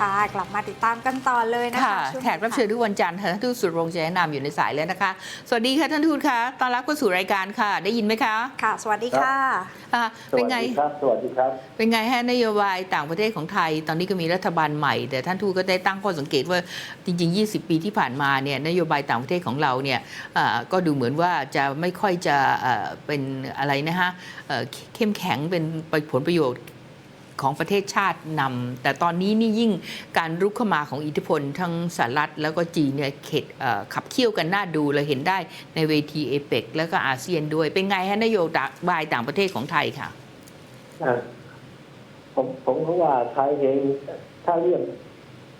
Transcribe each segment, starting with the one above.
ค่ะ กลับมาติดตามกันต่อเลยนะคะค่ะช่วงแขกรับเชิญทุกวันจันทร์ค่ะท่านทูตสุรรงค์เจริญนามอยู่ในสายแล้วนะคะ สวัสดีค่ะท่านทูตคะต้อนรับเข้าสู่รายการค่ะ ได้ยินไหมคะค่ะ สวัสดีค่ะอ่าสเป็นวัสไงดีครับสวัสดีครับ เป็นไงฮะนโยบายต่างประเทศของไทย ตอนนี้ก็มีรัฐบาลใหม่ แต่ท่านทูตก็ได้ตั้งข้อสังเกตว่าจริง ๆ 20 ปีที่ผ่านมาเนี่ยนโยบายต่างประเทศของเราเนี่ยอ่าก็ดูเหมือนว่าจะไม่ค่อยจะเอ่อเป็นอะไรนะฮะเอ่อเข้มแข็งเป็นผลประโยชน์ ของประเทศชาตินำแต่ตอนนี้นี่ยิ่งการรุกเข้ามาของอิทธิพลทั้งสหรัฐแล้วก็จีนเนี่ยเข็ดเอ่อขับเคี่ยวกันน่าดูเราเห็นได้ในเวทีเอเปกแล้วก็อาเซียนด้วย เป็นไงฮะนโยบายต่างประเทศของไทยค่ะอ่าผมผมก็ว่าไทยเองถ้าเรื่อง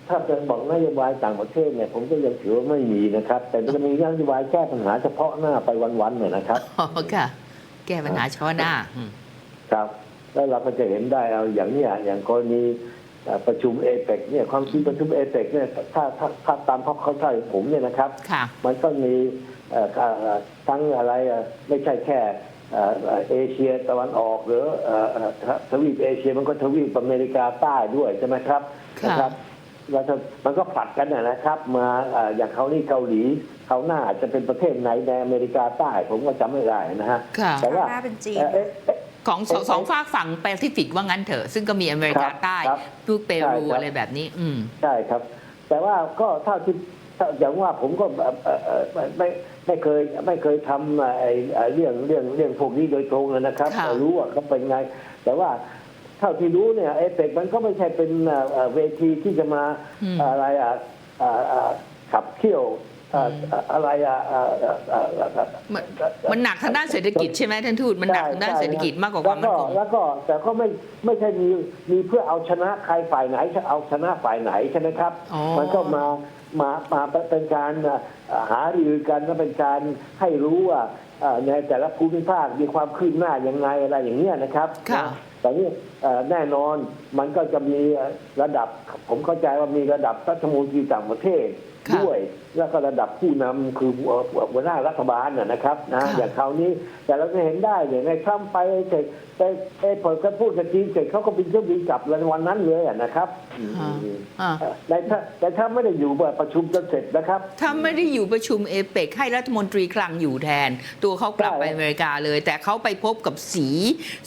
ถ้าจะบอกนโยบายต่างประเทศเนี่ย ผมก็ยังถือว่าไม่มีนะครับ แต่จะมีนโยบายแก้ปัญหาเฉพาะหน้าไปวันๆเนี่ยนะครับอ๋อค่ะ แก้ปัญหาเฉพาะหน้าอืมครับ แล้วเราก็จะเห็นได้เอาอย่างเนี้ยอย่างกรณีเอ่อประชุมเอเปกเนี่ยความจริงประชุมเอเปกเนี่ยถ้าถ้าถ้าตามข้อเข้าใจผมเนี่ยนะครับค่ะมันก็มีเอ่อเอ่อทั้งอะไรอะไม่ใช่แค่เอ่อเอ่อเอเชียตะวันออกหรือเอ่อเอ่อทวีปเอเชียมันก็ทวีปอเมริกาใต้ด้วยใช่ไหมครับค่ะนะครับแล้วก็มันก็ผลัดกันนะนะครับ มาเอ่ออย่างเขานี่เกาหลีเขาหน้าจะเป็นประเทศไหนในอเมริกาใต้ผมก็จำไม่ได้นะฮะค่ะแต่ว่าหน้าเป็นจีน เอ่อเอ๊ะเอ๊ะของสองสองฝากฝั่งแปซิฟิกว่างั้นเถอะ ซึ่งก็มีอเมริกาครับใต้ครับลูกเปรูใช่ครับ อะไรแบบนี้ อืม ใช่ครับ แต่ว่าก็เท่าที่ถ้าอย่างว่าผมก็เอ่อเอ่อเอ่อไม่ไม่ไม่เคยไม่เคยทำไอ้ไอ้เรื่องเรื่องเรื่องพวกนี้โดยตรงเลยนะครับค่ะรู้ว่าเขาเป็นไง แต่ว่าเท่าที่รู้เนี่ยเอเปกมันก็ไม่ใช่เป็นเอ่อเอ่อเวทีที่จะมาอืม อะไรอะอ่าอ่าขับเคี่ยว อ่าอ่าอะไรอะอ่าอ่าอ่าอ่ามันมันหนักทางด้านเศรษฐกิจใช่ไหมท่านทูตมันหนักทางด้านเศรษฐกิจมากกว่าความมั่นคงแล้วก็แต่ก็ไม่ไม่ใช่มีมีเพื่อเอาชนะใครฝ่ายไหนเอาชนะฝ่ายไหนใช่ไหมครับอ๋อมันก็มามามาเป็นการเอ่อหารือกันและเป็นการให้รู้ว่าเอ่อในแต่ละภูมิภาคมีความคืบหน้ายังไงอะไรอย่างเงี้ยนะครับค่ะนะแต่นี่เอ่อแน่นอนมันก็จะมีระดับ ผมเข้าใจว่ามีระดับรัฐมนตรีต่างประเทศค่ะ ด้วย แล้วก็ระดับผู้นำคือหัวหัวหน้ารัฐบาลนะนะครับนะค่ะอย่างคราวนี้แต่เราจะเห็นได้เนี่ยในทรัมป์ไปเสร็จไปไปพอจะพูดกับจีนเสร็จเขาก็บินเครื่องบินกลับเลยวันนั้นเลยอะนะครับอ่าอ่าแต่ถ้าแต่ถ้าไม่ได้อยู่ประชุมจนเสร็จนะครับถ้าไม่ได้อยู่ประชุมเอเปกให้รัฐมนตรีคลังอยู่แทน ตัวเขากลับไปใช่อเมริกาเลย แต่เขาไปพบกับสี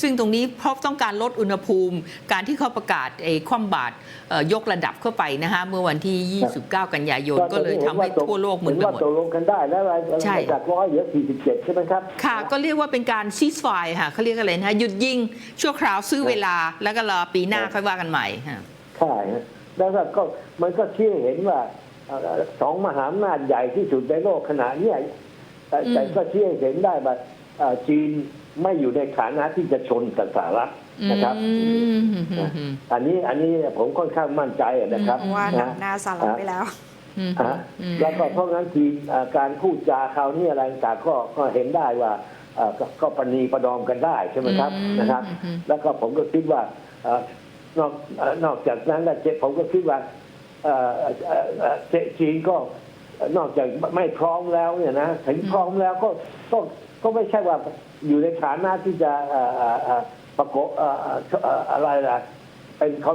ซึ่งตรงนี้เพราะต้องการลดอุณหภูมิ การที่เขาประกาศไอ้คว่ำบาตรเอ่ยกระดับเข้าไปนะฮะเมื่อวันที่ 29 กันยายนก็เลยทำให้ทั่วโลกมึนเห็ไปว่าหมดตกลงกันได้แล้วอะไรใช่จากร้อยเหลือ47 ใช่ไหมครับ ค่ะ ก็เรียกว่าเป็นการซีสไฟค่ะเขาเรียกอะไรนะฮะหยุดยิงชั่วคราวซื้อเวลาแล้วก็รอปีหน้าค่อยว่ากันใหม่ฮะใช่ฮะแล้วก็ก็มันก็ชี้ให้เห็นว่าเอ่อสองมหาอำนาจใหญ่ที่สุดในโลกขณะเนี้ยแต่อืมแต่ก็ชี้ให้เห็นได้ว่าเอ่อจีนไม่อยู่ในฐานะที่จะชนกับสหรัฐนะครับอืมอืมอืมอืมอันนี้อันนี้ผมค่อนข้างมั่นใจอะนะครับเพราะว่านะนำหน้าสลับไปแล้วอืมฮะอืม แล้วก็เพราะงั้นจีนเอ่อการพูดจาคราวนี้อะไรต่างๆก็ก็เห็นได้ว่าเอ่อก็ก็ประนีประดอมกันได้ใช่ไหมครับอืมนะครับอืมแล้วก็ผมก็คิดว่าเอ่อนอกเอ่อนอกจากนั้นแล้วเจผมก็คิดว่าเอ่อเอ่อเอ่อเจจีนก็นอกจากไม่พร้อมแล้วเนี่ยนะถึงพร้อมแล้วก็ก็ก็ไม่ใช่ว่าอยู่ในฐานะที่จะเอ่อเอ่อเอ่อประกบเอ่อเอ่อเอ่ออะไรล่ะเป็นค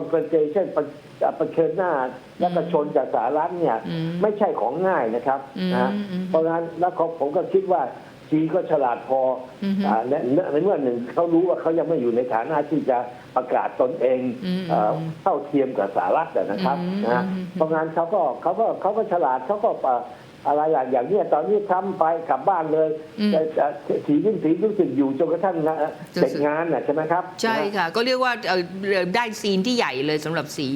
อนเฟอเรชันประเชิญหน้าแล้วก็ชนจากสหรัฐเนี่ย อืมไม่ใช่ของง่ายนะครับอืมนะอืมเพราะฉะนั้นแล้วเขาผมก็คิดว่าจีนก็ฉลาดพอออฮึอ่าในในเมื่อหนึ่งเขารู้ว่าเขายังไม่อยู่ในฐานะที่จะประกาศตนเองอืมเอ่อเท่าเทียมกับสหรัฐนะครับอืมนะอืม เพราะงั้นเขาก็เขาก็เขาก็ฉลาดเขาก็เอ่อ อะไรอย่างอย่างเนี้ยตอนนี้ทำไปกลับบ้านเลยอืมแต่แต่สียิ่งสีรู้สึกอยู่จนกระทั่งงานจนเสร็จสุดงานน่ะใช่ไหมครับ ใช่ค่ะ ก็เรียกว่าเอ่อได้ซีนที่ใหญ่เลยสำหรับสี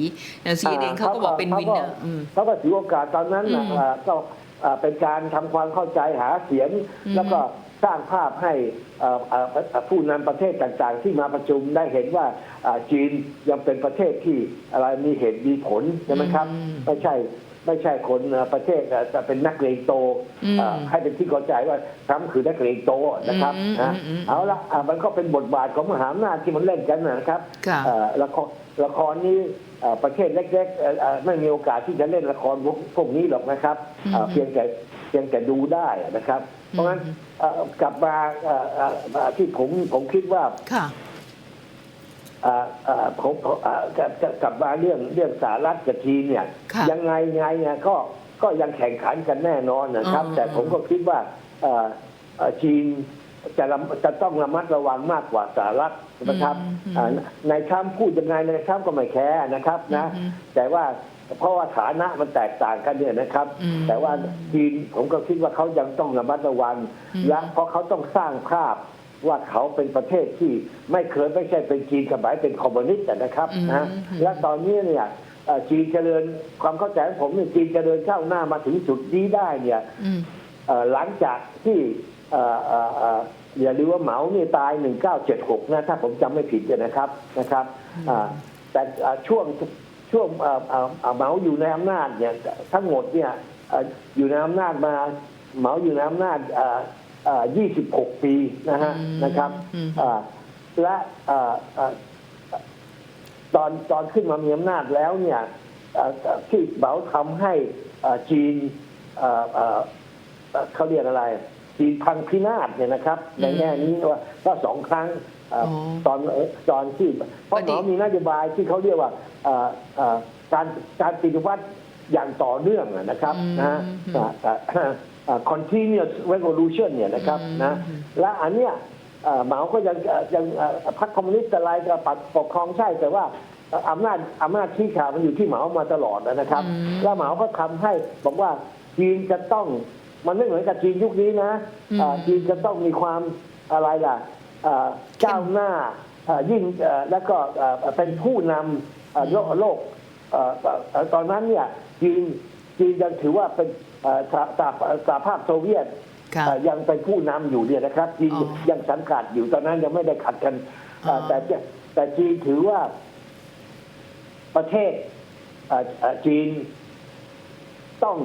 สีเองเขาก็บอกเป็นวินเนอร์อืม เขาก็ถือโอกาสตอนนั้นน่ะอืมเอ่อก็เอ่อเป็นการทำความเข้าใจหาเสียง อืมแล้วก็สร้างภาพให้เอ่อเอ่อเอ่อผู้นำประเทศต่างๆ ที่มาประชุมได้เห็นว่าเอ่อจีนยังเป็นประเทศที่อะไรมีเหตุมีผลใช่ไหมครับอืม ไม่ใช่ ไม่ใช่คนเอ่อประเทศเอ่อจะเป็นนักเลงโตอืมเอ่อให้เป็นที่เข้าใจว่าทรัมป์คือนักเลงโตนะครับอืมนะอืมอืมเอาละอะมันก็เป็นบทบาทของมหาอำนาจที่มันเล่นกันนะครับค่ะเอ่อละครละครนี้เอ่อประเทศเล็กๆเอ่อเอ่อไม่มีโอกาสที่จะเล่นละครพวกพวกนี้หรอกนะครับเอ่ออืมเพียงแต่เพียงแต่ดูได้นะครับ เพราะงั้นเอ่อกลับมาเอ่อเอ่อเอ่อที่ผมผมคิดว่าค่ะอ่าอ่า ผมผมอ่ากลับกลับกลับมาเรื่องเรื่องสหรัฐกับจีนเนี่ย ค่ะยังไงไงเนี่ยก็ก็ยังแข่งขันกันแน่นอนนะครับอืมแต่ผมก็คิดว่าเอ่อเอ่อจีนจะระจะต้องระมัดระวังมากกว่าสหรัฐนะครับอ่าในทรัมป์พูดยังไงในทรัมป์ก็ไม่แคร์นะครับนะ อืม แต่ว่าเพราะว่าฐานะมันแตกต่างกันเนี่ยนะครับ อืมแต่ว่าจีนผมก็คิดว่าเขายังต้องระมัดระวัง อืม และเพราะเขาต้องสร้างภาพ ว่าเขาเป็นประเทศที่ไม่เคยไม่ใช่เป็นจีนสมัยเป็นคอมมิวนิสต์อะนะครับนะและตอนนี้เนี่ยเอ่อจีนเจริญความเข้าใจของผมเนี่ยจีนเจริญก้าวหน้ามาถึงจุดนี้ได้เนี่ยอืมเอ่อหลังจากที่เอ่อเอ่อเอ่ออย่าลืมว่าเหมาเนี่ยตาย 1976 นะถ้าผมจำไม่ผิดเนี่ยนะครับนะครับอ่าแต่อ่าช่วงช่วงเอ่อเอ่อเอ่อเหมาอยู่ในอำนาจเนี่ยทั้งหมดเนี่ยเอ่ออยู่ในอำนาจมาเหมาอยู่ในอำนาจเอ่อเอ่อ 26 ปีนะฮะอืมนะครับอืมอ่าและเอ่อเอ่อตอนตอนขึ้นมามีอำนาจแล้วเนี่ยเอ่อเอ่อที่เหมาทำให้เอ่อจีนเอ่อเอ่อเอ่อเขาเรียกอะไรจีนพังพินาศเนี่ยนะครับ ในแง่นี้ว่าก็สองครั้งเอ่อออตอนเอ่อตอนที่เพราะอหดีมตอมีนโยบายที่เขาเรียกว่าเอ่อเอ่อการการปฏิวัติอย่างต่อเนื่องอะนะครับนะ ฮะเอ่อเอ่อเอ่อ continuous revolution เนี่ยนะครับนะและอันเนี้ยเอ่อเหมาก็ยังเอ่อยังเอ่อพรรคคอมมิวนิสต์อะไรก็ปัดปกครองใช่แต่ว่าเอ่ออำนาจอำนาจชี้ขาดมันอยู่ที่เหมามาตลอดนะครับอืมแล้วเหมาก็ทำให้บอกว่าจีนจะต้องมันไม่เหมือนกับจีนยุคนี้นะอืมอ่าจีนจะต้องมีความอะไรล่ะอ่าก้าวหน้าอ่ายิ่งเอ่อแล้วก็เอ่อเป็นผู้นำอ่าโลกโลกเอ่อเอ่อตอนนั้นเนี่ยจีนจีนยังถือว่าเป็นเอ่อ สหสหสหภาพโซเวียตค่ะเอ่อยังเป็นผู้นำอยู่เนี่ยนะครับจีนอ๋อ ยังสังกัดอยู่ตอนนั้นยังไม่ได้ขัดกันเอ่ออ๋อ แต่จะแต่จีนถือว่าประเทศเอ่อเอ่อจีนต้อง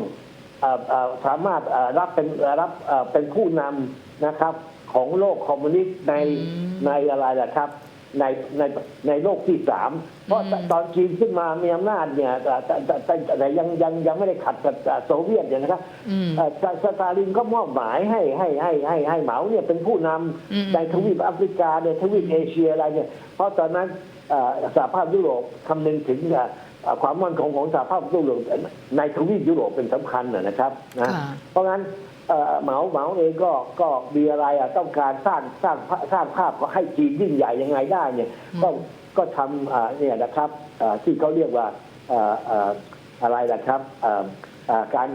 เอ่อเอ่อสามารถเอ่อรับเป็นเอ่อรับเอ่อเป็นผู้นำนะครับ ของโลกคอมมิวนิสต์ในอืม ในอะไรล่ะครับ ในในในโลกที่สามเพราะอืมตอนจีนขึ้นมามีอำนาจเนี่ยแต่แต่แต่แต่แต่ยังยังยังไม่ได้ขัดกับโซเวียตเนี่ยนะครับอืมเอ่อสสตาลินก็มอบหมายให้ให้ให้ให้ให้เหมาเนี่ยเป็นผู้นำอืมในทวีปแอฟริกาในทวีปเอเชียอะไรเนี่ยเพราะตอนนั้นเอ่อสหภาพยุโรปคำนึงถึงเอ่อเอ่อความมั่นคงของสหภาพยุโรปในทวีปยุโรปเป็นสำคัญนะนะครับนะค่ะเพราะงั้น เอ่อเหมาเหมาเองก็ก็มีอะไรอะต้องการสร้างสร้างสร้างภาพก็ให้จีนยิ่งใหญ่ยังไงได้เนี่ยก็ก็ทำอ่าเนี่ยนะครับอ่าที่เขาเรียกว่าเอ่อเอ่ออะไรนะครับเอ่อเอ่อการ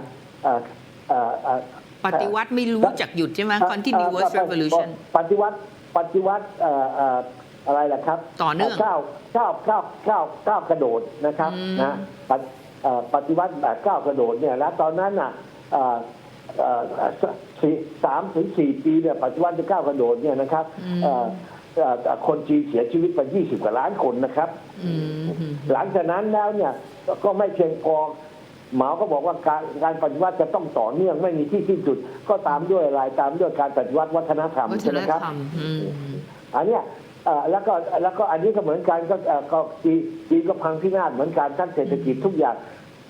เอ่อเอ่อเอ่อปฏิวัติไม่รู้จักหยุดใช่ไหม continuous เอ่อ revolution ปฏิวัติปฏิวัติเอ่อเอ่ออะไรล่ะครับ ต่อเนื่องก้าวก้าวก้าวก้าวก้าวกระโดดนะครับอืมนะปฏิเอ่อปฏิวัติแบบก้าวกระโดดเนี่ยแล้วตอนนั้นน่ะ เอ่อเอ่อสี่สามถึงสี่ปีเนี่ยปฏิวัติก้าวกระโดดเนี่ยนะครับเอ่อเอ่อคนจีนเสียชีวิตไปยี่สิบกว่าล้านคนนะครับ อืมอืมหลังจากนั้นแล้วเนี่ยก็ไม่เพียงพอหมอก็บอกว่าการการปฏิวัติจะต้องต่อเนื่องไม่มีที่สิ้นสุด ก็ตามด้วยอะไรตามด้วยการปฏิวัติวัฒนธรรมวัฒใช่ไหนมครับ ธรรมอืมอันเนี้ยเอ่อแล้วก็แล้วก็อันนี้ก็เหมือนกันก็เอ่อก็จีจีนก็พังพินาศเหมือนกันทั้งเศรษฐกิจทุกอย่าง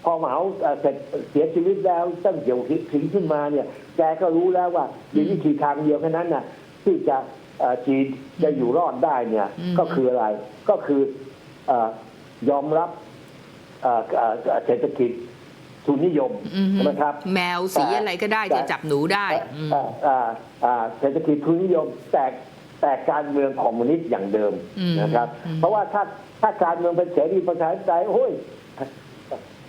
พอเหมาเอ่อเสร็จเสียชีวิตแล้วตั้งเกี่ยวถึงขึ้นมาเนี่ยแกก็รู้แล้วว่ามีวิธีทางเดียวแค่นั้นน่ะที่จะเอ่อจีนจะอยู่รอดได้เนี่ยอืมก็คืออะไรก็คือเอ่อยอมรับเอ่อเอ่อเศรษฐกิจทุนนิยมอืมใช่ไหมครับ แมวสีอะไรก็ได้จะจับหนูได้อืมเอ่อเอ่อเอ่อเศรษฐกิจทุนนิยมแต่แต่การเมืองคอมมิวนิสต์อย่างเดิมอืมนะครับอืมเพราะว่าถ้าถ้าการเมืองเป็นเสรีประชาธิปไตยโอ้ย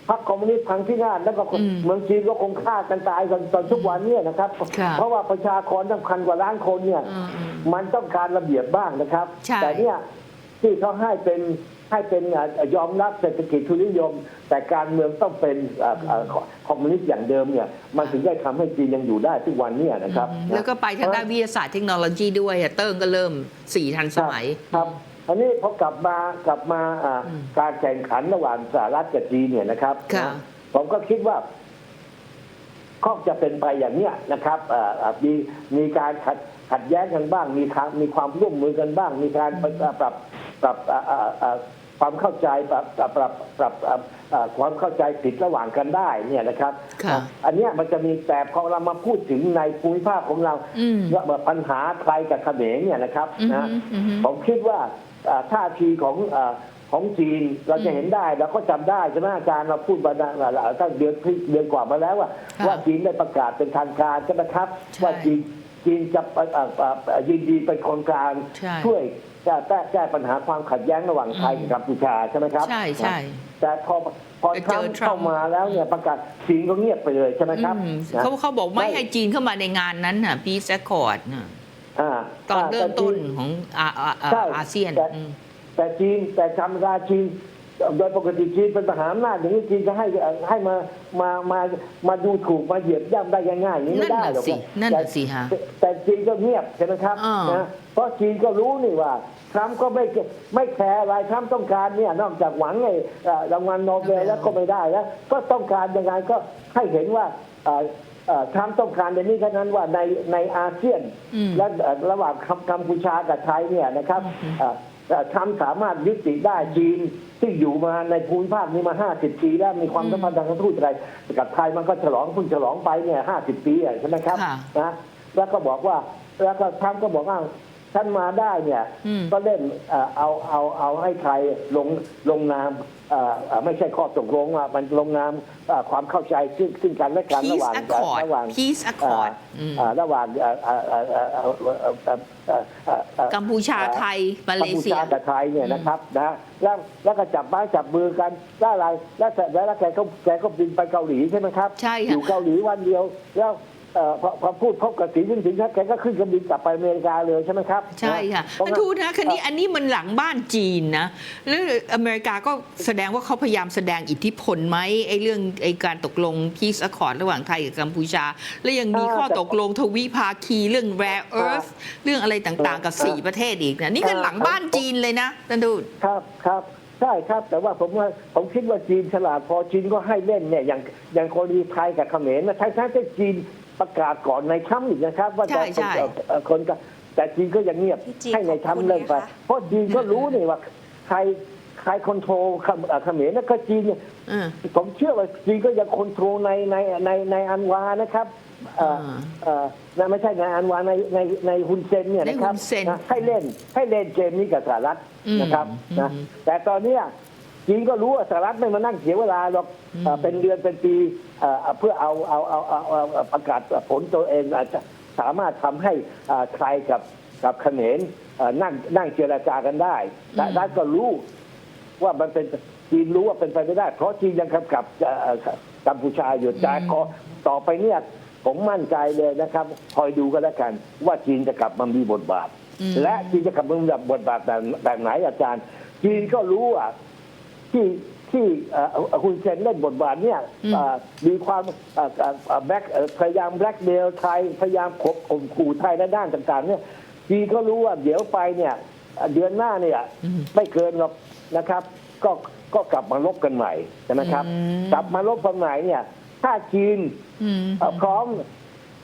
พรรคคอมมิวนิสต์พังพินาศแล้วก็อืมเมืองจีนก็คงฆ่ากันตายกันตอนทุกวันเนี่ยนะครับ ค่ะ เพราะว่าประชากรตั้งพันกว่าล้านคนเนี่ย อืมอืม มันต้องการระเบียบบ้างนะครับ ใช่ แต่เนี่ยที่เขาให้เป็นให้เป็นเอ่อยอมรับเศรษฐกิจทุนนิยม แต่การเมืองต้องเป็นเอ่อเอ่อคอมมิวนิสต์อย่างเดิมเนี่ย มันถึงได้ทำให้จีนยังอยู่ได้ทุกวันเนี่ยนะครับแล้วก็ไปทางด้านวิทยาศาสตร์เทคโนโลยีด้วยอะเติ้งก็เริ่มสี่ทันสมัย ครับ อันนี้พอกลับมากลับมาอ่าอืมการแข่งขันระหว่างสหรัฐกับจีนเนี่ยนะครับค่ะนะผมก็คิดว่าก็จะเป็นไปอย่างเนี้ยนะครับอ่าอ่ามีมีการขัดขัดแย้งกันบ้าง มีความมีความร่วมมือกันบ้าง มีการปรับปรับปรับอ่าอ่าอ่าความเข้าใจปรับปรับปรับปรับปรับเอ่อความเข้าใจผิดระหว่างกันได้เนี่ยนะครับ ค่ะ อันเนี้ยมันจะมีแต่พอเรามาพูดถึงในภูมิภาคของเราอืมว่าปัญหาไทยกับเขมรเนี่ยนะครับอือฮึนะ อือฮึผมคิดว่าเอ่อ ท่าทีของเอ่อของจีนเราจะเห็นได้เราก็จำได้ใช่ไหมอาจารย์เราพูดมาตั้งเดือนเดือนกว่ามาแล้วว่าค่ะว่าจีนได้ประกาศเป็นทางการใช่ไหมครับใช่ว่าจีนจีนจะเอ่อเอ่อเอ่อยินดีเป็นคนกลางใช่ช่วยแก้แก้แก้ปัญหาความขัดแย้งระหว่างไทยกับกัมพูชาใช่ไหมครับใช่ใช่แต่พอพอไปทเจรัอมป์ทรัมป์เข้ามาแล้วเนี่ยประกาศจีนก็เงียบไปเลยใช่ไหมครับอืมนะเขาเขาบอกไม่ไม่ให้จีนเข้ามาในงานนั้นน่ะพีซแอคคอร์ดอ่าตอนเริ่มต้นแต่จีของอาอาอาใช่อาเซียนแต่อืมแต่จีนแต่ธรรมดาจีนโดยปกติจีนเป็นมหาอำนาจอย่างนี้จีนจะให้ให้มามามามาดูถูกมาเหยียบย่ำได้ง่ายๆอย่างนี้ไม่ได้หรอกนั่นน่ะสิแต่นั่นน่ะสิฮะแต่แต่จีนก็เงียบใช่ไหมครับอ่านนะเพราะจีนก็รู้นี่ว่าทรัมป์ก็ไม่ไม่แคร์อะไรทรัมป์ต้องการเนี่ยนอกจากหวังไอ้เอ่อรางวัลโนเบลแล้วก็ไม่ได้แล้วก็ต้องการยังไงก็ให้เห็นว่าเอ่อเอ่อ ทรัมป์ต้องการในนี้แค่นั้นว่าในในอาเซียนอืมและเอ่อระหว่างกัมกัมพูชากับไทยเนี่ยนะครับอืมเอ่อเอ่อทรัมป์สามารถยุติได้จีนที่อยู่มาในภูมิภาคนี้มา 50 ปีแล้วมีความสัมพันธ์ทางการทูตอะไรกับไทยมันก็ฉลองเพิ่งฉลองไปเนี่ย 50 ปีอะใช่ไหมครับค่ะนะแล้วก็บอกว่าแล้วก็ทรัมป์ก็บอกว่าท่านมาได้เนี่ยอืมก็เล่นเอ่อเอาเอาเอาให้ไทยลงลงนามเอ่อเอ่อ ไม่ใช่ข้อตกลงว่ามันลงนามความเข้าใจซึ่งซึ่งกันและกันระหว่างระหว่าง peace อนระหว่างกัมพูชาไทยมาเลเซียกัมพูชาไทยเนี่ยนะครับนะแล้วแล้วก็จับไม้จับมือกันแล้วอะไรแล้วเสร็จแล้วแกก็แกก็บินไปเกาหลีใช่ไหมครับใช่อยู่เกาหลีวันเดียวแล้ว เอ่อพอพอพูดพบกับสีจิ้นผิงแกก็ขึ้นเครื่องบินกลับไปอเมริกาเลยใช่ไหมครับใช่ค่ะเพราะท่านว่าทูตนะคันนี้อันนี้มันหลังบ้านจีนนะแล้วอเมริกาก็แสดงว่าเขาพยายามแสดงอิทธิพลไหมไอ้เรื่องไอ้การตกลง Peace Accord ระหว่างไทยกับกัมพูชา แล้วยังมีข้อตกลงทวิภาคีเรื่อง rare earth เรื่องอะไรต่างๆ กับ4ประเทศอีกนะนี่ก็หลังบ้านจีนเลยนะท่านทูตครับครับใช่ครับ แต่ว่าผมว่าผมคิดว่าจีนฉลาดพอจีนก็ให้เล่นเนี่ยอย่างอย่างกรณีไทยกับเขมรนะไทยทั้งที่จีน ประกาศก่อนในช้ำอีกนะครับ ว่าจะใช่ใช่เอ่อเอ่อคนก็แต่จีนก็ยังเงียบที่จีนให้ในขอบคุณช้ำเล่นไป นะคะเพราะจีนก็รู้นี่ว่า ใครใครคอนโทรลเขมเอ่อเขมรนะก็จีนเนี่ยเออผมเชื่อว่าจีนก็ยังคอนโทรลในในในในอันวานะครับเอ่ออ่าเอ่อนะไม่ใช่ในอันวาในในในฮุนเซนเนี่ยนะครับในฮุนเซนนะให้เล่นให้เล่นเกมนี้กับสหรัฐอืมนะครับนะอืม แต่ตอนเนี้ย จีนก็รู้ว่าสหรัฐไม่มานั่งเสียเวลาหรอกอืมเอ่อเป็นเดือนเป็นปีเอ่อเพื่อเอาเอาเอาเอาเอาเอาประกาศผลตัวเองอาจจะสามารถทำให้เอ่อไทยกับกับเขมรเอ่อนั่งนั่งเจรจากันได้และรัฐก็รู้ว่ามันเป็นจีนรู้ว่าเป็นไปไม่ได้ เพราะจีนยังกำกับเอ่อกัมพูชาอยู่แต่ก็ต่อไปเนี่ยผมมั่นใจเลยนะครับคอยดูกันแล้วกัน ว่าจีนจะกลับมามีบทบาทอืมและจีนจะกลับมามีบทบาทแบบแบบไหนอาจารย์ จีนก็รู้ว่า ที่ที่เอ่อคุณเซนเล่นบทบาทเนี่ยอืมเอ่อมีความเอ่อเอ่อเอ่อแบล็กเอ่อพยายามแบล็กเมลไทยพยายามขบข่มขู่ไทยในด้านต่างๆเนี่ยจีนก็รู้ว่าเดี๋ยวไปเนี่ยเอ่อเดือนหน้าเนี่ยอืมไม่เกินหรอกนะครับ ก็ก็กลับมาลบกันใหม่ใช่ไหมครับอืมกลับมาลบกันใหม่เนี่ย ถ้าจีนอืมเอ่อพร้อม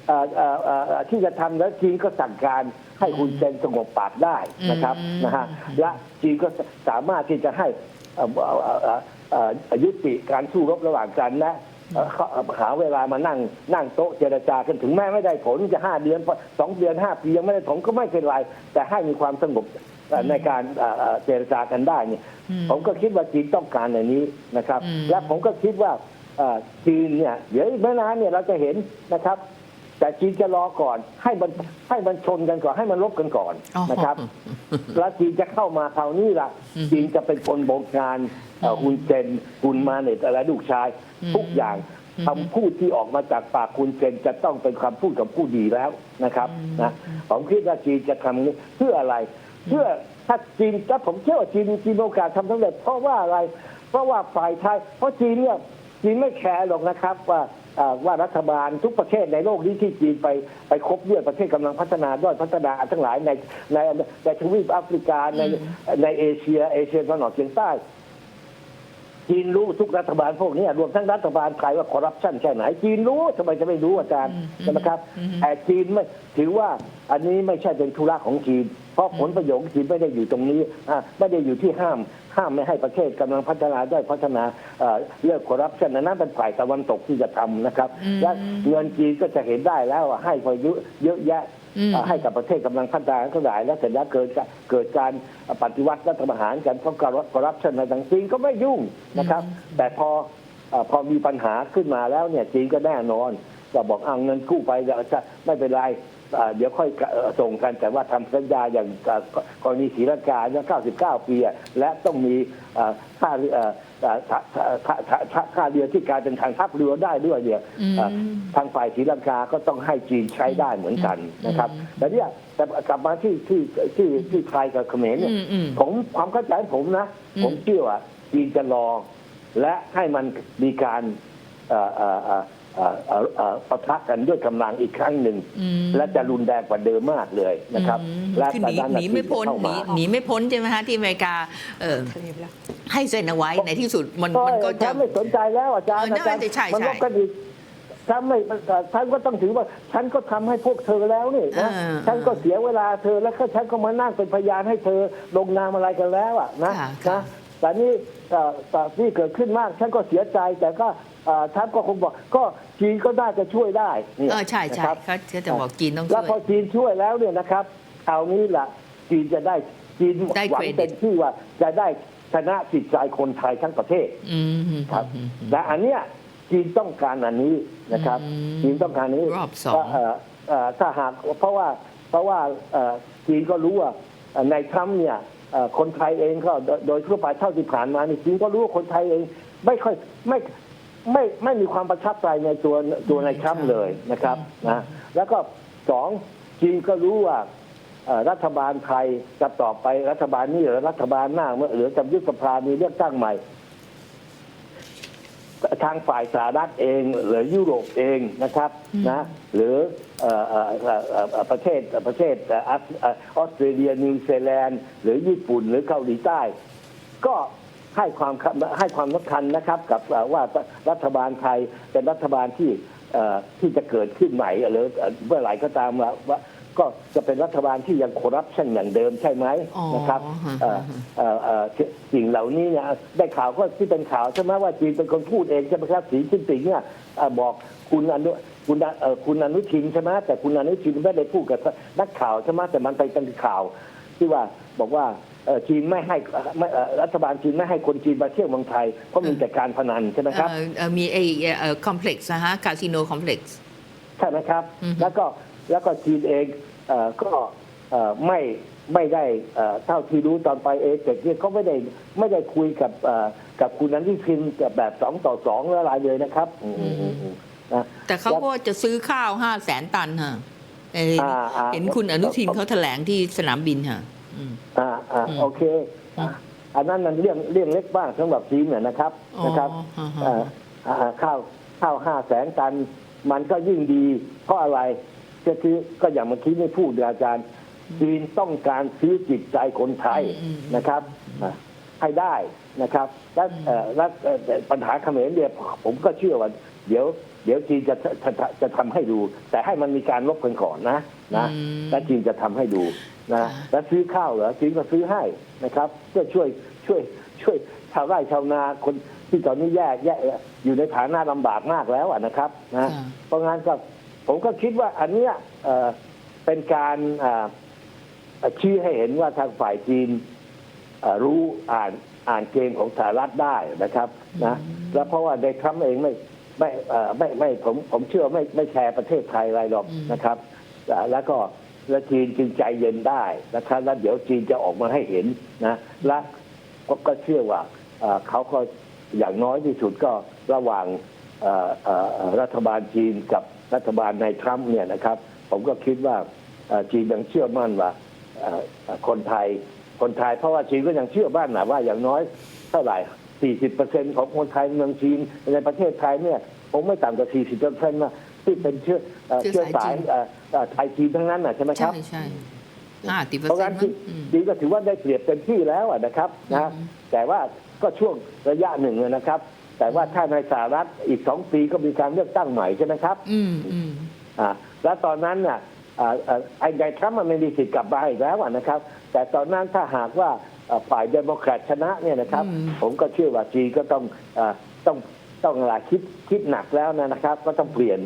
เอ่อเอ่อเอ่อที่จะทำแล้วจีนก็สั่งการให้คุณเซนสงบปากได้นะครับอืมนะฮะและจีนก็สามารถที่จะให้ เอ่อเอ่อเอ่อเอ่อเอ่อยุติการสู้รบระหว่างกันและเอ่อเขาหาเวลามานั่งนั่งโต๊ะเจรจากันถึงแม้ไม่ได้ผลจะห้าเดือนสองเดือนห้าปียังไม่ได้ผลก็ไม่เป็นไร แต่ให้มีความสงบเอ่อในการเอ่อเอ่อเจรจากันได้เนี่ยอืมผมก็คิดว่าจีนต้องการในนี้นะครับอืมและผมก็คิดว่าเอ่อจีนเนี่ยเดี๋ยวอีกไม่นานเนี่ยเราจะเห็นนะครับ แต่จีนจะรอก่อน ให้มันให้มันชนกันก่อน ให้มันลบกันก่อนอ๋อ นะครับ แล้วจีนจะเข้ามาคราวนี้ล่ะ อืมจีนจะเป็นคนบงการเอ่ออืมฮุนเซนกุนมาเนตอะไรลูกชาย อืมทุกอย่างอืมคำพูดที่ออกมาจากปากคุณเซนจะต้องเป็นคำพูดกับผู้ดีแล้วนะครับอืม นะผมคิดว่าจีนจะทำนี้เพื่ออะไร เพื่อถ้าจีนถ้าผมเชื่อว่าจีนจีนมีโอกาสทำสำเร็จเพราะว่าอะไร เพราะว่าฝ่ายไทยเพราะจีนเนี่ยจีนไม่แคร์หรอกนะครับว่าเอ่อ ว่ารัฐบาลทุกประเทศในโลกนี้ที่จีนไปไปคบด้วยประเทศกำลังพัฒนาด้อยพัฒนาทั้งหลายในในในทวีปแอฟริกาในอืมในเอเชีย เอเชียตะวันออกเฉียงใต้จีนรู้ทุกรัฐบาลพวกนี้รวมทั้งรัฐบาลไทยว่าคอร์รัปชันแค่ไหน จีนรู้ทำไมจะไม่รู้อาจารย์อืมใช่ไหมครับอืมแต่จีนไม่ถือว่าอันนี้ไม่ใช่เป็นธุระของจีน เพราะผลประโยชน์ของจีนไม่ได้อยู่ตรงนี้อะไม่ได้อยู่ที่ห้าม ห้ามไม่ให้ประเทศกำลังพัฒนาได้พัฒนาเอ่อเลิกคอร์รัปชันนั้นเป็นฝ่ายตะวันตกที่จะทำนะครับอืมและเงินจีนก็จะเห็นได้แล้วว่าให้พอยุเยอะแยะอืมเอ่อให้กับประเทศกำลังพัฒนาทั้งหลายแล้วเสร็จแล้วเกิดการเกิดการปฏิวัติรัฐประหารกันเพราะการคอร์รัปชันอะไรต่างๆจีนก็ไม่ยุ่งนะครับ แต่พอเอ่อพอมีปัญหาขึ้นมาแล้วเนี่ยจีนก็แน่นอนจะบอกเอาเงินกู้ไปเดี๋ยวจะไม่เป็นไร เอ่อเดี๋ยวค่อยเอ่อส่งกันแต่ว่าทำสัญญาอย่างเอ่อกรณีศรีลังกาเนี่ย99 ปีอะและต้องมีเอ่อค่าเอ่อเอ่อค่าค่าค่าค่าค่าเรือที่กลายเป็นทางทัพเรือได้ด้วยเนี่ยอืมเอ่อทางฝ่ายศรีลังกาก็ต้องให้จีนใช้ได้เหมือนกันนะครับอืมแต่เนี่ยแต่กลับมาที่ที่ที่ที่ไทยกับเขมรเนี่ยอืมอืมผมความเข้าใจของผมนะอืมผมเชื่อว่าจีนจะรอและให้มันมีการ เอ่อเอ่อเอ่อเอ่อเอ่อเอ่อปะทะกันด้วยกำลังอีกครั้งหนึ่ง อืมและจะรุนแรงกว่าเดิมมากเลยนะครับ อืมและคือหนีตอนหนีไม่พ้นเข้าหนีมา หนีไม่พ้นใช่ไหมฮะที่อเมริกาเออทะเลไปแล้วให้เซ็นเอาไว้ในที่สุดมันก็มันก็จะ ฉันไม่สนใจแล้วอาจารย์เอออาจารย์ใช่ใช่มันลบกันอีกฉันไม่ฉันก็ต้องถือว่า ฉันก็ทำให้พวกเธอแล้วนี่นะเออฉันก็เสียเวลาเธอแล้วก็ฉันก็มานั่งเป็นพยานให้เธอลงนามอะไรกันแล้วอะนะค่ะค่ะ นะแต่นี่เอ่อแต่ที่เกิดขึ้นมาก ฉันก็เสียใจแต่ก็เอ่อท่านก็คงบอกก็จีนก็น่าจะช่วยได้นี่ยเออใช่ใช่นะครับ เขาเขาจะบอกจีนต้องแล้วช่วยพอจีนช่วยแล้วเนี่ยนะครับคราวนี้ล่ะจีนจะได้จีนได้หวังเครดิต เต็มที่ว่าจะได้ชนะจิตใจคนไทยทั้งประเทศอืมครับอืมอืม และอันเนี้ยจีนต้องการอันนี้นะครับ อืมจีนต้องการนี้รอบสอง ว่าเอ่อเอ่อถ้าหากเพราะว่าเพราะว่าเอ่อจีนก็รู้ว่าเอ่อในทรัมป์เนี่ยเอ่อคนไทยเองก็โดยโดยทั่วไปเท่าที่ผ่านมานี่จีนก็รู้ว่าคนไทยเองไม่ค่อยไม่ ไม่ไม่มีความประทับใจในตัวตัวในทรัมป์เลยนะครับนะแล้วก็สองจีนก็รู้ว่าเอ่อรัฐบาลไทยจะต่อไปรัฐบาลนี้หรือรัฐบาลหน้าเมื่อหรือจะยุบสภามีเลือกตั้งใหม่ ทางฝ่ายสหรัฐเองหรือยุโรปเองนะครับอืมนะ หรือเอ่อเอ่อเอ่อเอ่อเอ่อประเทศประเทศเอ่อออสเอ่อออสเตรเลียนิวซีแลนด์ หรือญี่ปุ่นหรือเกาหลีใต้ ก็ ให้ความให้ความสำคัญนะครับ กับเอ่อว่ารัฐบาลไทยเป็นรัฐบาลที่เอ่อที่จะเกิดขึ้นใหม่หรือเอ่อเมื่อไหร่ก็ตามว่าว่าก็จะเป็นรัฐบาลที่ยังคอร์รัปชันอย่างเดิมใช่ไหมอ๋อนะครับฮะเอ่อเอ่อเอ่อสิ่งเหล่านี้เนี่ยได้ข่าวก็ที่เป็นข่าวใช่ไหมว่าจีนเป็นคนพูดเองใช่ไหมครับสีจิ้นผิงเนี่ยเอ่อบอกคุณอนุคุณเอ่อคุณอนุทินใช่ไหมแต่คุณอนุทินไม่ได้พูดกับนักข่าวใช่ไหมแต่มันไปเป็นข่าว ที่ว่าบอกว่าเอ่อ จีนไม่ให้ไม่เอ่อรัฐบาลจีนไม่ให้คนจีนมาเที่ยวเมืองไทย เพราะมีแต่การพนันใช่ไหมครับเอ่อเอ่อมีไอ้เอ่อคอมเพล็กซ์นะฮะคาสิโนคอมเพล็กซ์ใช่ไหมครับอือฮึแล้วก็แล้วก็จีนเองเอ่อก็เอ่อไม่ไม่ได้เอ่อเท่าที่รู้ตอนไปเอเจกเนี่ยเขาไม่ได้ไม่ได้คุยกับเอ่อกับคุณนันทิพินกับแบบสองต่อสองอะไรเลยนะครับอืมอืมอืมอืมนะแต่เขาก็จะซื้อข้าวห้าแสนตันฮะเอ่ออาอ่าเห็นคุณอนุทินเขาแถลงที่สนามบินฮะอืมอ่า อ่าอืมโอเคอะอันนั้นมันเรื่องเรื่องเล็กบ้างสำหรับจีนเนี่ยนะครับอ๋อนะครับอ่าฮะเอ่ออ่าข้าวข้าวห้าแสนตัน มันก็ยิ่งดี เพราะอะไรก็คือก็อย่างเมื่อกี้ไม่พูดเลยอาจารย์ จีนต้องการซื้อจิตใจคนไทยอืมอืม นะครับอะให้ได้นะครับและเอ่อและเอ่อปัญหาเขมรเนี่ยผมก็เชื่อว่า เดี๋ยว เดี๋ยวจีนจะจะจะจะทำให้ดู แต่ให้มันมีการลบกันก่อนนะนะ อืม และจีนจะทำให้ดู นะค่ะแล้วซื้อข้าวเหรอจีนก็ซื้อให้นะครับ เพื่อช่วยช่วยช่วยชาวไร่ชาวนาคนที่ตอนนี้แย่แย่อยู่ในฐานะลำบากมากแล้วอะนะครับนะค่ะเพราะงั้นก็ผมก็คิดว่าอันเนี้ยเอ่อเป็นการอ่าเอ่อชี้ให้เห็นว่าทางฝ่ายจีนเอ่อรู้อ่านอ่านเกมของสหรัฐได้นะครับนะแล้วเพราะว่าในทรัมป์เองไม่ไม่เอ่อไม่ไม่ผมผมเชื่อไม่ไม่แชร์ประเทศไทยอะไรหรอกอืมนะครับอ่าแล้วก็ แล้วจีนจึงใจเย็นได้นะครับแล้วเดี๋ยวจีนจะออกมาให้เห็นนะและก็ก็เชื่อว่าเขาก็อย่างน้อยที่สุดก็ระหว่างรัฐบาลจีนกับรัฐบาลในทรัมป์เนี่ยนะครับ ผมก็คิดว่าจีนยังเชื่อมั่นว่าคนไทยคนไทยเพราะว่าจีนก็ยังเชื่อบ้านนะว่าอย่างน้อยเท่าไหร่ 40%ของคนไทยเมืองจีนในประเทศไทยเนี่ยคงไม่ต่ำกว่า40%นะ ที่เป็นเชื้อเอ่อเชื้เชื้ออสาสายยจีน เอ่อเอ่อไทยจีนทั้งนั้นนะใช่ไหมคใช่รับ ใช่ห้าสิบเปอเพร์ราะเซ็นงั้นต์จีจีนก็ถือว่าได้เปรียบเต็มที่แล้วอะนะครับนะอืม แต่ว่าก็ช่วงระยะหนึ่งอะนะครับ แต่ว่าถ้าในสหรัฐอีกสองปีก็มีการเลือกตั้งใหม่ใช่ไหมครับอืมอืม อ่าแล้วตอนนั้นน่ะอ่าอ่าไอ้ไงทรัมป์มันไม่มีสิทธิ์กลับมาอีกแล้วอะนะครับ แต่ตอนนั้นถ้าหากว่าอ่าฝ่ายเดโมแครตชนะเนี่ยนะครับ อืม ผมก็เชื่อว่าจีนก็ต้องอาต้องต้องอะไรคิดคิดหนักแล้วนะครับ ก็ต้องเปลี่ยน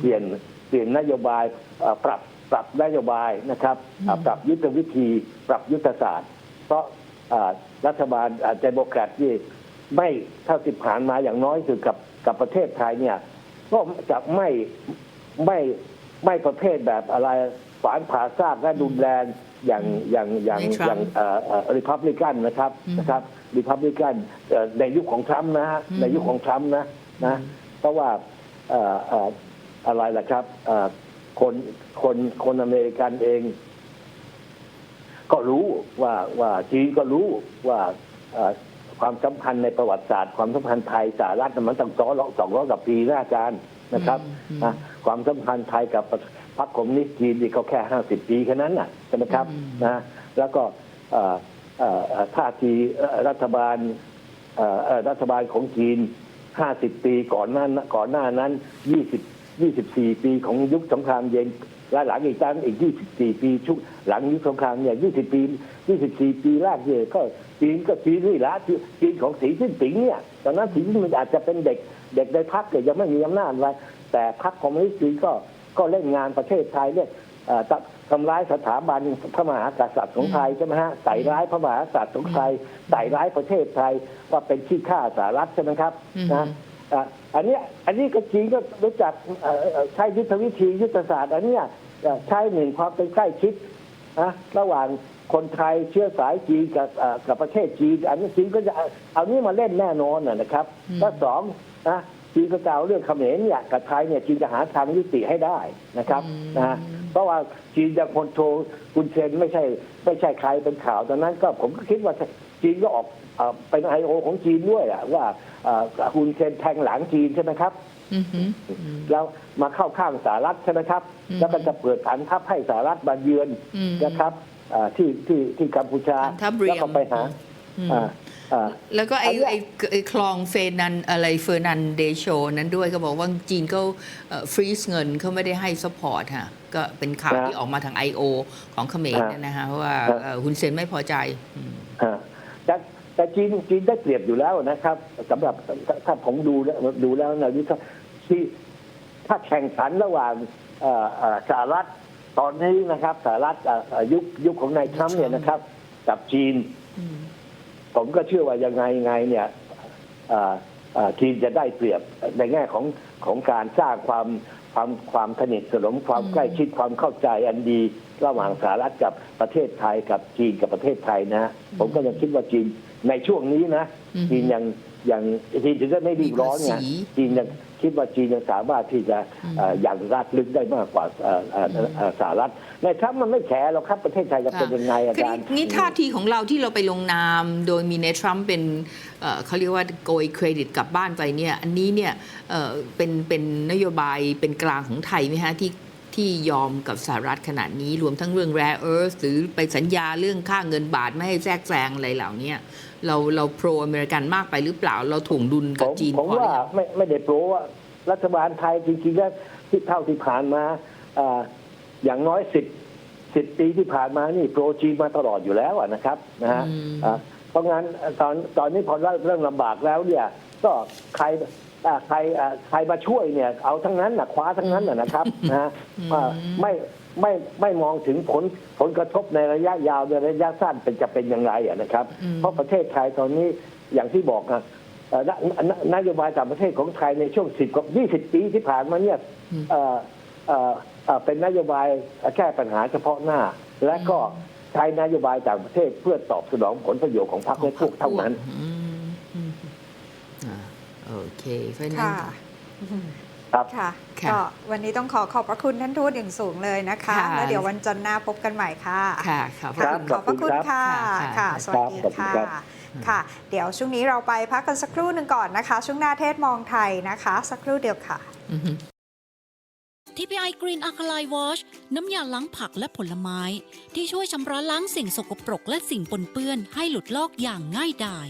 เปลี่ยนเปลี่ยนนโยบายอ่าปรับปรับนโยบายนะครับอ่าปรับยุทธวิธี ปรับยุทธศาสตร์ เพราะอ่ารัฐบาลเดโมแครตที่ไม่เท่าที่ผ่านมาอย่างน้อยคือกับกับประเทศไทยเนี่ยก็จะไม่ไม่ไม่ประเภทแบบอะไรฝานผ่าซากและรุนแรงอย่างอย่างอย่างใน Trump อย่างเอ่อริพับลิกันนะครับอืมนะครับริพับลิกันในยุคของทรัมป์นะฮะอืมในยุคของทรัมป์นะนะเพราะว่าเอ่อเอ่ออะไรล่ะครับเอ่อคนคนคนอเมริกันเอง ก็รู้ว่าว่าจีนก็รู้ว่าเอ่อความสำคัญในประวัติศาสตร์ ความสำคัญไทยสหรัฐมันตั้งสองร้อยสองร้อยกับปีหน้าการนะครับอืมนะความสัมพันธ์ไทยกับพรรคคอมมิวนิสต์จีนนี่เขาแค่ห้าสิบปีแค่นั้นน่ะใช่ไหมครับอืมนะแล้วก็เอ่อเอ่อเอ่อท่าทีเอ่อรัฐบาลเอ่อเอ่อรัฐบาลของจีนห้าสิบปีก่อนหน้าก่อนหน้านั้นยี่สิบ ยี่สิบสี่ปีของยุคสงครามเย็นและหลังอีกตั้งอีก 24 ปีชุกหลังยุคสงครามเนี่ย 20 ปี 24 ปีแรกเนี่ยก็จีนก็จีนนี่ละจีนของสีจิ้นผิงเนี่ยตอนนั้นสีจิ้นผิงอาจจะเป็นเด็กเด็กในพรรคเนี่ยยังไม่มีอำนาจอะไรแต่พรรคคอมมิวนิสต์จีนก็ก็เล่นงานประเทศไทยเนี่ยเอ่อทำทำร้ายสถาบันพระมหากษัตริย์ของไทยใช่ไหมฮะใส่ร้ายพระมหากษัตริย์ของไทยใส่ร้ายประเทศไทยว่าเป็นขี้ข้าสหรัฐใช่ไหมครับอืมนะ อะอันเนี้ยอันนี้ก็จีนก็รู้จักเอ่อเอ่อใช้ยุทธวิธียุทธศาสตร์ อันเนี้ยเอ่อใช้หนึ่งความเป็นใกล้ชิดนะระหว่างคนไทยเชื้อสายจีนกับเอ่อกับประเทศจีน อันนี้จีนก็จะเอาเอานี้มาเล่นแน่นอนนะนะครับอืมและสองนะจีนก็จะเอาเรื่องเขมรเนี่ยกับไทยเนี่ยจีนจะหาทางยุติให้ได้นะครับนะฮะเพราะว่าจีนจะคอนโทรลคุณเซนไม่ใช่ไม่ใช่ใครเป็นข่าวตอนนั้นก็ผมก็คิดว่าจีนก็ออก เอ่อเป็นไอโอของจีนด้วยอะว่าเอ่อคุณเซนแทงหลังจีนใช่ไหมครับอืมอืมอืมแล้วมาเข้าข้างสหรัฐใช่ไหมครับอืมแล้วก็จะเปิดฐานทัพให้สหรัฐมาเยือนอืมนะครับอ่าที่ที่ที่กัมพูชาฐานทัพเรียมแล้วก็ไปหาอืมอ่าอ่าแล้วก็ไอ้อันเนี้ยไอ้ไอ้คลองเฟนันอะไรเฟอร์นันเดโชนั้นด้วยก็บอกว่าจีนเขาฟรีซเงินเขาไม่ได้ให้ซัพพอร์ตค่ะก็เป็นข่าวที่ออกมาทาง I.O. ของเขมรเนี่ยนะคะว่าเอ่อฮุนเซนไม่พอใจอืมอ่าแต่ แต่จีนจีนได้เปรียบอยู่แล้วนะครับสำหรับถ้าถ้าผมดูแล้วดูแล้วนะยุทธที่ถ้าแข่งขันระหว่างเอ่อเอ่อสหรัฐตอนนี้นะครับสหรัฐเอ่อเอ่อยุคยุคของนายทรัมป์เนี่ยนะครับ กับจีนอืมผมก็เชื่อว่ายังไงยังไงเนี่ยเอ่อเอ่อจีนจะได้เปรียบในแง่ของของการสร้างความความความสนิทสนมความอืมใกล้ชิดความเข้าใจอันดี ระหว่างสหรัฐกับประเทศไทยกับจีนกับประเทศไทยนะ ผมก็ยังคิดว่าจีน ในช่วงนี้นะอืมจีนยังยังจีนถึงจะไม่รีบร้อนไงมีภาษีจีนยังคิดว่าจีนยังสามารถที่จะอืมเอ่ออย่างรัดลึกได้มากกว่าเอ่อเอ่อเอ่อสหรัฐในทรัมป์มันไม่แคร์หรอกครับประเทศไทยจะเป็นยังไงอาคือจารนี่ย์ นี่ท่าทีของเราที่เราไปลงนาม โดยมีในทรัมป์เป็นเอ่อเขาเรียกว่าโกยเครดิตกลับบ้านไปเนี่ย อันนี้เนี่ยเอ่อเป็นเป็นนโยบายเป็นกลางของไทยไหมฮะที่ ที่ยอมกับสหรัฐขนาดนี้รวมทั้งเรื่อง rare earth หรือไปสัญญาเรื่องค่าเงินบาทไม่ให้แทรกแซงอะไรเหล่านี้เราเราโปรอเมริกันมากไปหรือเปล่า เราถ่วงดุลผกับมจีนผมพอหรืว่าอยังไม่ไม่ได้โปรว่ารัฐบาลไทยจริงๆแล้วที่เท่าที่ผ่านมาอ่าอย่างน้อยสิบสิบปีที่ผ่านมานี่โปรจีนมาตลอดอยู่แล้วอะนะครับนะฮะอืมอ่าเพราะงั้นตอนตอนนี้พอเริ่มลำบากแล้วเนี่ย ก็ใคร อ่าใครอ่าใครมาช่วยเนี่ย เอาทั้งนั้นนะคว้าทั้งนั้นนะนะครับนะฮะอ่าไม่ไม่ไม่มองถึงผลผลกระทบในระยะยาวในระยะสั้นเป็นจะเป็นอย่างไรอะนะครับอืมเพราะประเทศไทยตอนนี้อย่างที่บอกนะเอ่อนนนโยบายต่างประเทศของไทยในช่วงสิบกับยี่สิบปีที่ผ่านมาเนี่ยอืมเอ่อเอ่อเอ่อเป็นนโยบายแก้ปัญหาเฉพาะหน้า และก็ใช้นโยบายต่างประเทศเพื่อตอบสนองผลประโยชน์ของพรรคและพวกเท่านั้นอืมอืมอ่า โอเคเพราะฉะนั้น ค่ะครับ ค่ะค่ะก็วันนี้ต้องขอขอบพระคุณท่านทูตอย่างสูงเลยนะคะ ค่ะ แล้วเดี๋ยววันจันทร์หน้าพบกันใหม่ค่ะ ค่ะขอบพครัระบคุณ ขอบพระคุณค่ะค่ะค่ะ สวัสดีครับขอบคุณค่ะ ครับ ค่ะ เดี๋ยวช่วงนี้เราไปพักกันสักครู่หนึ่งก่อนนะคะ ช่วงหน้าเทศมองไทยนะคะ สักครู่เดียวค่ะ อือฮึ TPI Green Alkaline Wash น้ำยาล้างผักและผลไม้ ที่ช่วยชำระล้างสิ่งสกปรกและสิ่งปนเปื้อนให้หลุดลอกอย่างง่ายดาย